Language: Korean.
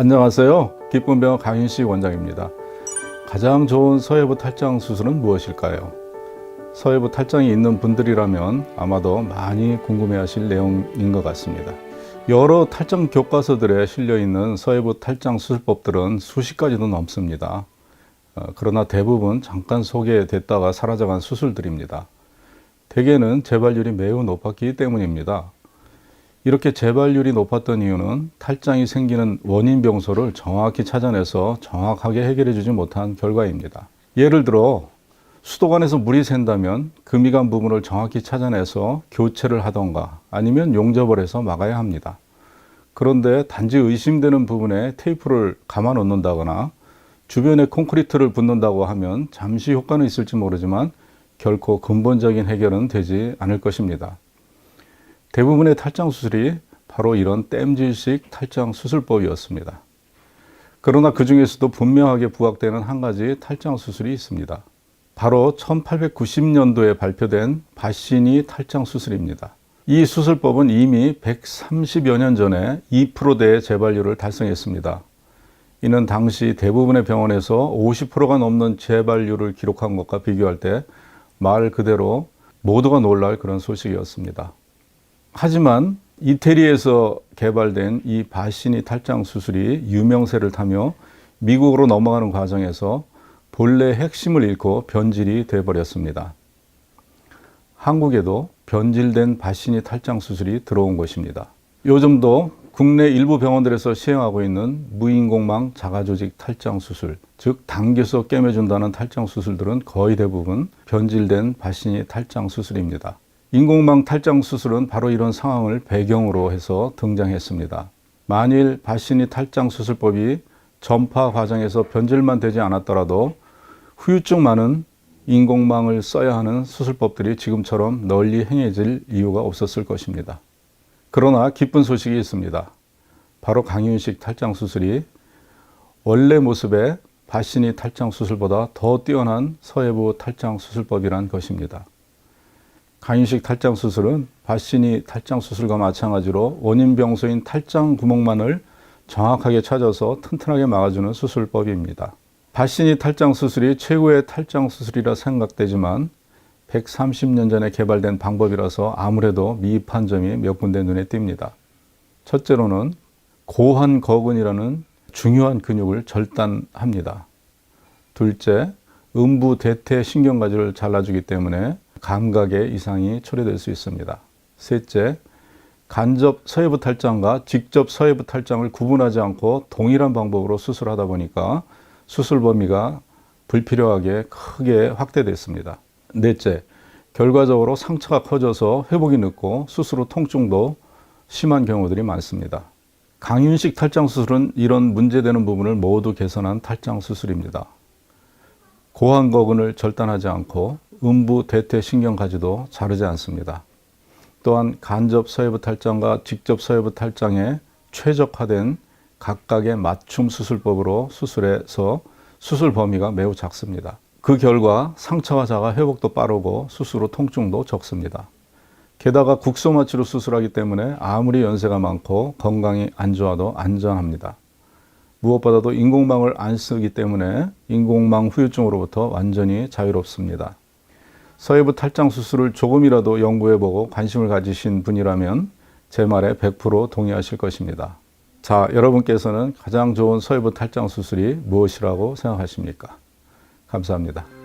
안녕하세요. 기쁨병원 강윤식 원장입니다. 가장 좋은 서해부 탈장 수술은 무엇일까요? 서해부 탈장이 있는 분들이라면 아마도 많이 궁금해하실 내용인 것 같습니다. 여러 탈장 교과서들에 실려 있는 서해부 탈장 수술법들은 수십 가지도 넘습니다. 어, 그러나 대부분 잠깐 소개됐다가 사라져간 수술들입니다. 대개는 재발률이 매우 높았기 때문입니다. 이렇게 재발률이 높았던 이유는 탈장이 생기는 원인 병소를 정확히 찾아내서 정확하게 해결해 주지 못한 결과입니다. 예를 들어 수도관에서 물이 샌다면 금이 간 부분을 정확히 찾아내서 교체를 하던가 아니면 용접을 해서 막아야 합니다. 그런데 단지 의심되는 부분에 테이프를 감아 놓는다거나 주변에 콘크리트를 붓는다고 하면 잠시 효과는 있을지 모르지만 결코 근본적인 해결은 되지 않을 것입니다. 대부분의 탈장 수술이 바로 이런 땜질식 탈장 수술법이었습니다. 그러나 그 중에서도 분명하게 부각되는 한 가지 탈장 수술이 있습니다. 바로 1890년도에 발표된 바시니 탈장 수술입니다. 이 수술법은 이미 130여 년 전에 2%대의 재발률을 달성했습니다. 이는 당시 대부분의 병원에서 50%가 넘는 재발률을 기록한 것과 비교할 때 말 그대로 모두가 놀랄 그런 소식이었습니다. 하지만 이태리에서 개발된 이 바시니 탈장 수술이 유명세를 타며 미국으로 넘어가는 과정에서 본래 핵심을 잃고 변질이 되어버렸습니다. 한국에도 변질된 바시니 탈장 수술이 들어온 것입니다. 요즘도 국내 일부 병원들에서 시행하고 있는 무인공망 자가조직 탈장 수술, 즉 당겨서 꿰매준다는 탈장 수술들은 거의 대부분 변질된 바시니 탈장 수술입니다. 인공망 탈장 수술은 바로 이런 상황을 배경으로 해서 등장했습니다. 만일 바시니 탈장 수술법이 전파 과정에서 변질만 되지 않았더라도 후유증 많은 인공망을 써야 하는 수술법들이 지금처럼 널리 행해질 이유가 없었을 것입니다. 그러나 기쁜 소식이 있습니다. 바로 강윤식 탈장 수술이 원래 모습의 바시니 탈장 수술보다 더 뛰어난 서해부 탈장 수술법이란 것입니다. 강윤식 탈장 수술은 바시니 탈장 수술과 마찬가지로 원인 병소인 탈장 구멍만을 정확하게 찾아서 튼튼하게 막아주는 수술법입니다. 바시니 탈장 수술이 최고의 탈장 수술이라 생각되지만 130년 전에 개발된 방법이라서 아무래도 미흡한 점이 몇 군데 눈에 띕니다. 첫째로는 고환 거근이라는 중요한 근육을 절단합니다. 둘째, 음부 대퇴 신경가지를 잘라주기 때문에 감각에 이상이 초래될 수 있습니다. 셋째, 간접 서해부 탈장과 직접 서해부 탈장을 구분하지 않고 동일한 방법으로 수술하다 보니까 수술 범위가 불필요하게 크게 확대됐습니다. 넷째, 결과적으로 상처가 커져서 회복이 늦고 수술 후 통증도 심한 경우들이 많습니다. 강윤식 탈장 수술은 이런 문제되는 부분을 모두 개선한 탈장 수술입니다. 고환거근을 절단하지 않고 음부 대퇴 신경가지도 자르지 않습니다. 또한 간접 서해부 탈장과 직접 서해부 탈장에 최적화된 각각의 맞춤 수술법으로 수술해서 수술 범위가 매우 작습니다. 그 결과 상처가 작아 회복도 빠르고 수술 후 통증도 적습니다. 게다가 국소 마취로 수술하기 때문에 아무리 연세가 많고 건강이 안 좋아도 안전합니다. 무엇보다도 인공망을 안 쓰기 때문에 인공망 후유증으로부터 완전히 자유롭습니다. 서해부 탈장 수술을 조금이라도 연구해보고 관심을 가지신 분이라면 제 말에 100% 동의하실 것입니다. 자, 여러분께서는 가장 좋은 서해부 탈장 수술이 무엇이라고 생각하십니까? 감사합니다.